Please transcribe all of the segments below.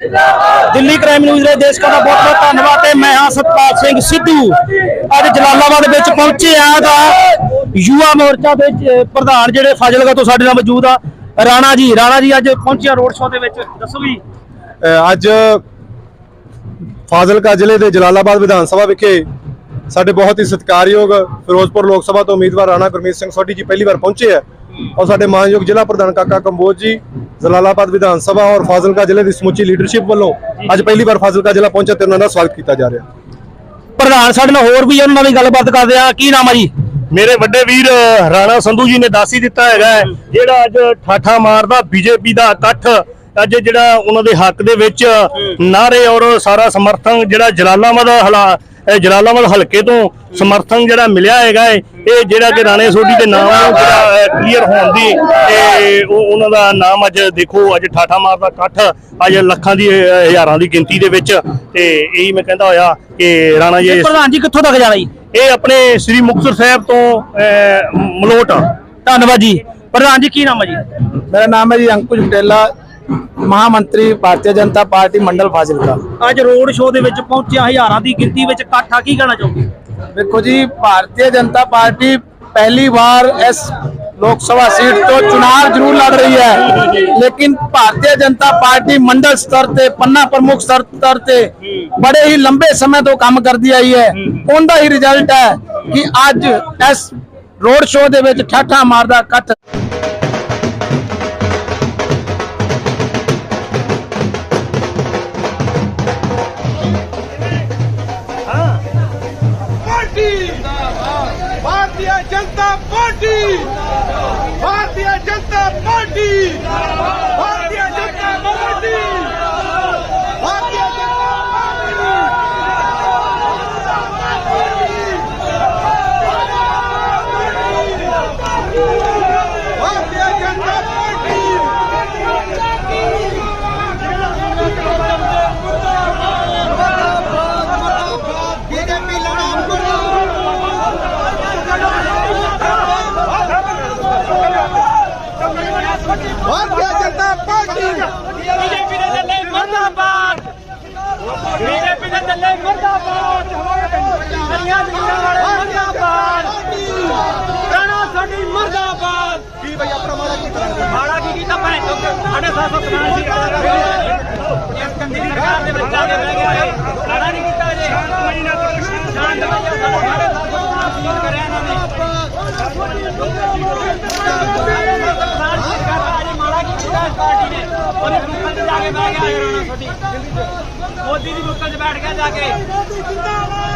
Delhi crime news ਦੇ ਦੇਸ਼ ਦਾ ਬਹੁਤ ਬਹੁਤ ਧੰਨਵਾਦ ਤੇ ਮੈਂ ਹਾਂ ਸਤਪਾਲ ਸਿੰਘ ਸਿੱਧੂ। ਅੱਜ ਜਲਾਲਾਬਾਦ ਵਿੱਚ ਪਹੁੰਚੇ ਆ ਦਾ ਯੁਵਾ ਮੋਰਚਾ ਦੇ ਪ੍ਰਧਾਨ ਜਿਹੜੇ ਫਾਜ਼ਿਲਕਾ ਤੋਂ ਸਾਡੇ ਨਾਲ ਮੌਜੂਦ ਆ। ਰਾਣਾ ਜੀ ਰਾਣਾ ਜੀ ਅੱਜ ਪਹੁੰਚਿਆ ਰੋਡ ਸ਼ੋਅ ਦੇ ਵਿੱਚ। ਦੱਸੋ ਜੀ। ਅੱਜ ਫਾਜ਼ਿਲਕਾ ਜ਼ਿਲ੍ਹੇ ਦੇ ਜਲਾਲਾਬਾਦ ਵਿਧਾਨ ਸਭਾ ਵਿਖੇ ਸਾਡੇ ਬਹੁਤ ਹੀ ਸਤਿਕਾਰਯੋਗ ਫਿਰੋਜ਼ਪੁਰ ਲੋਕ ਸਭਾ ਤੋਂ ਉਮੀਦਵਾਰ ਰਾਣਾ ਗੁਰਮੀਤ ਸਿੰਘ ਸੋਢੀ ਜੀ ਪਹਿਲੀ ਵਾਰ ਪਹੁੰਚੇ ਆ। ਔਰ ਸਾਡੇ ਮਾਨਯੋਗ ਜ਼ਿਲ੍ਹਾ ਪ੍ਰਧਾਨ ਕਾਕਾ ਕੰਬੋਜ ਜੀ ਜਲਾਲਾਬਾਦ ਵਿਧਾਨ ਸਭਾ ਔਰ ਫਾਜ਼ਿਲਕਾ ਜ਼ਿਲ੍ਹੇ ਦੀ ਸਮੁੱਚੀ ਲੀਡਰਸ਼ਿਪ ਵੱਲੋਂ ਅੱਜ ਪਹਿਲੀ ਵਾਰ ਫਾਜ਼ਿਲਕਾ ਜ਼ਿਲ੍ਹਾ ਪਹੁੰਚੇ ਤੇ ਉਹਨਾਂ ਦਾ ਸਵਾਗਤ ਕੀਤਾ ਜਾ ਰਿਹਾ। ਪ੍ਰਧਾਨ ਸਾਡੇ ਨਾਲ ਹੋਰ ਵੀ ਉਹਨਾਂ ਨਾਲ ਵੀ ਗੱਲਬਾਤ ਕਰਦੇ ਆ ਕੀ ਨਾਮ ਆ ਜੀ? ਮੇਰੇ ਵੱਡੇ ਵੀਰ ਰਾਣਾ ਸੰਧੂ ਜੀ ਨੇ ਦੱਸ ਹੀ ਦਿੱਤਾ ਹੈਗਾ ਜਿਹੜਾ ਅੱਜ ਠਾਠਾ ਮਾਰਦਾ ਬੀਜੇਪੀ ਦਾ ਇਕੱਠ ਅੱਜ ਜਿਹੜਾ ਉਹਨਾਂ ਦੇ ਹੱਕ ਦੇ ਵਿੱਚ ਨਾਰੇ ਔਰ ਸਾਰਾ ਸਮਰਥਨ ਜਿਹੜਾ ਜਲਾਲਾਬਾਦ ਹਲਾ ਇਹ ਜਲਾਲਾਬਾਦ ਹਲਕੇ ਤੋਂ ਸਮਰਥਨ ਜਿਹੜਾ ਮਿਲਿਆ ਹੈਗਾ ਇਹ ਜਿਹੜਾ ਕਿ ਰਾਣੇ ਸੋਢੀ ਦੇ ਨਾਮ ਨੂੰ ਕਲੀਅਰ ਹੋਣ ਦੀ ਤੇ ਉਹ ਉਹਨਾਂ ਦਾ ਨਾਮ ਅੱਜ ਦੇਖੋ ਅੱਜ ਠਾਠਾ ਮਾਰਦਾ ਇਕੱਠ ਅੱਜ ਲੱਖਾਂ ਦੀ ਹਜ਼ਾਰਾਂ ਦੀ ਗਿਣਤੀ ਦੇ ਵਿੱਚ ਤੇ ਇਹੀ ਮੈਂ ਕਹਿੰਦਾ ਹੋਇਆ ਕਿ ਰਾਣਾ ਜੀ ਪ੍ਰਧਾਨ ਜੀ ਕਿੱਥੋਂ ਤੱਕ ਜਾਣਾ ਜੀ? ਇਹ ਆਪਣੇ ਸ੍ਰੀ ਮੁਕਤਸਰ ਸਾਹਿਬ ਤੋਂ ਮਲੋਟ ਧੰਨਵਾਦ ਜੀ। ਪ੍ਰਧਾਨ ਜੀ ਕੀ ਨਾਮ ਹੈ ਜੀ? ਮੇਰਾ ਨਾਮ ਹੈ ਜੀ ਅੰਕੁਸ਼ ਪਟੇਲਾ ਮਹਾਮੰਤਰੀ ਭਾਰਤੀ ਜਨਤਾ ਪਾਰਟੀ ਮੰਡਲ ਫਾਜ਼ਿਲਕਾ। ਅੱਜ ਰੋਡ ਸ਼ੋਅ ਦੇ ਵਿੱਚ ਪਹੁੰਚਿਆ ਹਜ਼ਾਰਾਂ ਦੀ ਗਿਣਤੀ ਵਿੱਚ ਇਕੱਠਾ ਕੀ ਕਹਿਣਾ ਚਾਹੋਗੇ? ਵੇਖੋ ਜੀ ਭਾਰਤੀ ਜਨਤਾ ਪਾਰਟੀ ਪਹਿਲੀ ਵਾਰ ਇਸ ਲੋਕ ਸਭਾ ਸੀਟ ਤੋਂ ਚੁਣਾਵ ਜ਼ਰੂਰ ਲੜ ਰਹੀ ਹੈ। ਲੇਕਿਨ ਭਾਰਤੀ ਜਨਤਾ ਪਾਰਟੀ ਮੰਡਲ ਸਤਰ ਤੇ ਪੰਨਾ ਪ੍ਰਮੁੱਖ ਸਤਰ ਤੇ ਬੜੇ ਹੀ ਲੰਬੇ ਸਮੇਂ ਤੋਂ ਕੰਮ ਕਰਦੀ ਆਈ ਹੈ। ਉਹਦਾ ਹੀ ਰਿਜ਼ਲਟ ਹੈ ਕਿ ਅੱਜ ਇਸ ਰੋਡ ਸ਼ੋਅ ਦੇ ਵਿੱਚ ਠਾਠਾ ਮਾਰਦਾ ਕੱਟ Bharatiya Janata party Bharatiya Janata party Bharti Janata party. BJP ਦੇ ਥੱਲੇ ਮਰਦਾਬਾਦ। ਬੀਜੇਪੀ ਦੇ ਥੱਲੇ ਮਰਦਾਬਾਦ। ਦੁਨੀਆ ਜਮੀਨਾਂ ਵਾਲੇ ਮਰਦਾਬਾਦ। ਰਾਣਾ ਸਾਡੀ ਮਰਦਾਬਾਦ। ਕੀ ਭਈ ਆਪਣਾ ਮਾੜਾ ਕੀ ਮਾੜਾ ਕੀ ਕੀਤਾ ਭਾਈ ਸਾਡੇ ਸਾਥ ਸਤਨਾਮ ਜੀ ਮਾੜਾ ਪਾਰਟੀ ਨੇ। ਉਹਨੇ ਮੁੱਖਾਂ 'ਚ ਜਾ ਕੇ ਬਹਿ ਗਿਆ ਇਹ ਰਾਣਾ ਸਾਡੀ ਮੋਦੀ ਦੀ ਮੁੱਖਾਂ 'ਚ ਬੈਠ ਗਿਆ ਜਾ ਕੇ।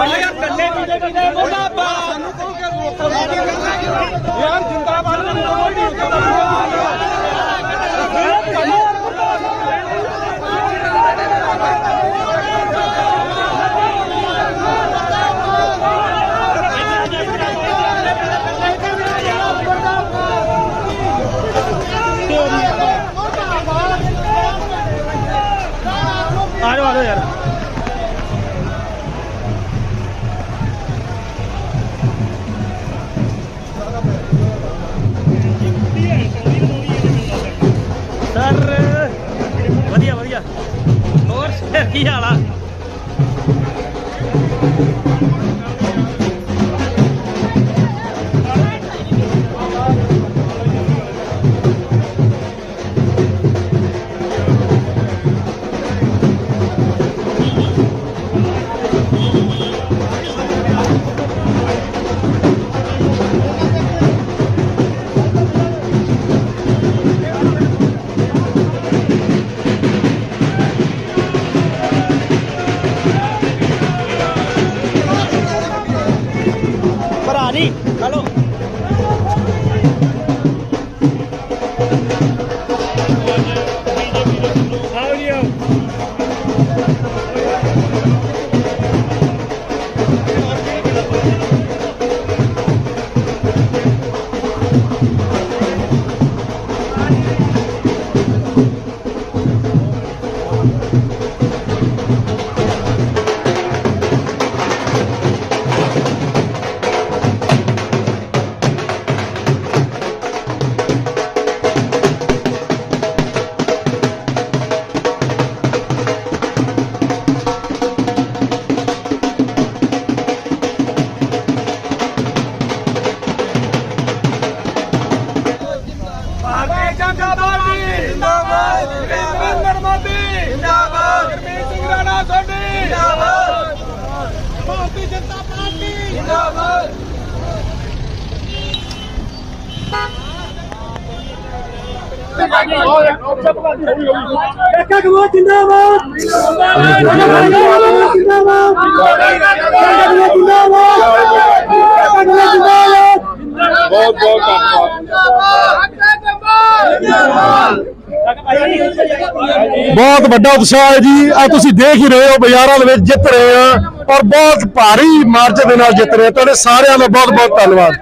ਯਾਰ ਕੱਲੇ ਬੀਜੇਪੀ ਦੇ ਮੁਰਦਾਬਾਦ ਸਾਨੂੰ ਕਹੋ ਕਿ ਰੋਕੋ ਯਾਰ ਜਿੰਦਾਬਾਦ ਨੂੰ ਕੋਈ ਨਹੀਂ ਆ ਜਾਓ ਆ ਜਾਓ ਯਾਰ। ਬਹੁਤ ਬਹੁਤ ਧੰਨਵਾਦ ਬਹੁਤ ਵੱਡਾ ਉਤਸ਼ਾਹ ਹੈ ਜੀ। ਆ ਤੁਸੀਂ ਦੇਖ ਹੀ ਰਹੇ ਹੋ, ਬਾਜ਼ਾਰਾਂ ਦੇ ਵਿੱਚ ਜਿੱਤ ਰਹੇ ਆ ਔਰ ਬਹੁਤ ਭਾਰੀ ਮਾਰਜ ਦੇ ਨਾਲ ਜਿੱਤ ਰਹੇ ਆ ਤੁਹਾਡੇ ਸਾਰਿਆਂ ਦਾ ਬਹੁਤ ਬਹੁਤ ਧੰਨਵਾਦ।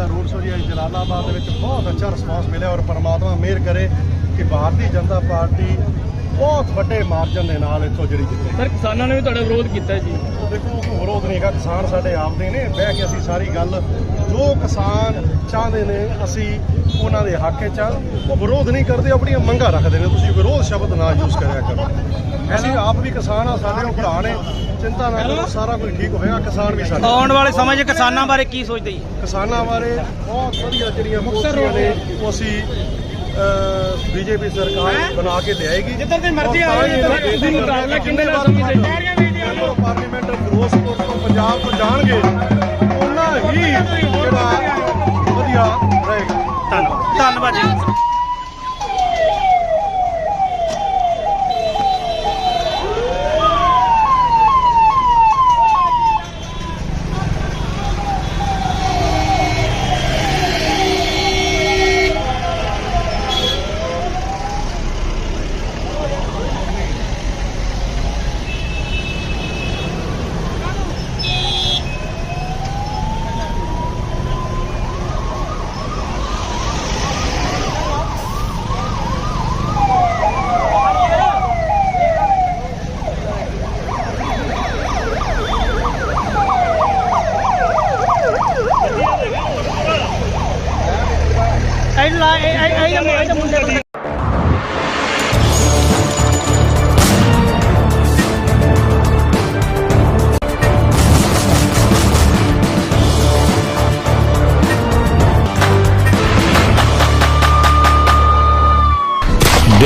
ਵਧੀਆ ਰੋਡ ਸ਼ੋਅ ਜੀ ਅੱਜ ਜਲਾਲਾਬਾਦ ਦੇ ਵਿੱਚ ਬਹੁਤ ਅੱਛਾ ਰਿਸਪਾਂਸ ਮਿਲਿਆ ਔਰ ਪਰਮਾਤਮਾ ਮਿਹਰ ਕਰੇ ਕਿ ਭਾਰਤੀ ਜਨਤਾ ਪਾਰਟੀ ਬਹੁਤ ਵੱਡੇ ਮਾਰਜਨ ਦੇ ਨਾਲ ਇੱਥੋਂ ਜਿਹੜੀ ਜਿੱਤੇ। ਸਰ ਕਿਸਾਨਾਂ ਨੇ ਵੀ ਤੁਹਾਡਾ ਵਿਰੋਧ ਕੀਤਾ ਜੀ। ਦੇਖੋ ਵਿਰੋਧ ਨਹੀਂ ਹੈਗਾ ਕਿਸਾਨ ਸਾਡੇ ਆਪਦੇ ਨੇ। ਬਹਿ ਕੇ ਅਸੀਂ ਸਾਰੀ ਗੱਲ ਜੋ ਕਿਸਾਨ ਚਾਹੁੰਦੇ ਨੇ ਅਸੀਂ ਉਹਨਾਂ ਦੇ ਹੱਕ 'ਚ ਆ। ਉਹ ਵਿਰੋਧ ਨਹੀਂ ਕਰਦੇ ਆਪਣੀਆਂ ਮੰਗਾਂ ਰੱਖਦੇ ਨੇ। ਤੁਸੀਂ ਵਿਰੋਧ ਸ਼ਬਦ ਨਾ ਯੂਜ਼ ਕਰਿਆ ਕਰੋ। ਅਸੀਂ ਆਪ ਵੀ ਕਿਸਾਨ ਆ ਸਾਡੇ ਉਹ ਭਰਾ ਨੇ। ਚਿੰਤਾ ਨਾ ਕਰੋ ਸਾਰਾ ਕੁਝ ਠੀਕ ਹੋਏਗਾ ਕਿਸਾਨ ਵੀ ਸਾਡੇ ਆਉਣ ਵਾਲੇ ਸਮੇਂ 'ਚ ਕਿਸਾਨਾਂ ਬਾਰੇ ਕੀ ਸੋਚਦੇ ਜੀ? ਕਿਸਾਨਾਂ ਬਾਰੇ ਬਹੁਤ ਵਧੀਆ ਜਿਹੜੀਆਂ ਪਾਲਿਸੀਆਂ ਨੇ ਉਹ ਅਸੀਂ ਬੀਜੇਪੀ ਸਰਕਾਰ ਬਣਾ ਕੇ ਲਿਆਏਗੀ ਜਿੱਦਾਂ ਦੀ ਮਰਜ਼ੀ ਆਵੇ ਤੁਸੀਂ ਮੁਕਾਬਲਾ ਕਿੰਨੇ ਸਮਝਦੇ ਪਾਰਲੀਮੈਂਟ ਫਿਰੋਜ਼ਪੁਰ ਤੋਂ ਪੰਜਾਬ ਤੋਂ ਜਾਣਗੇ। ਹੀ ਜਿਹੜਾ ਵਧੀਆ ਰਹੇਗਾ ਧੰਨਵਾਦ ਧੰਨਵਾਦ ਜੀ।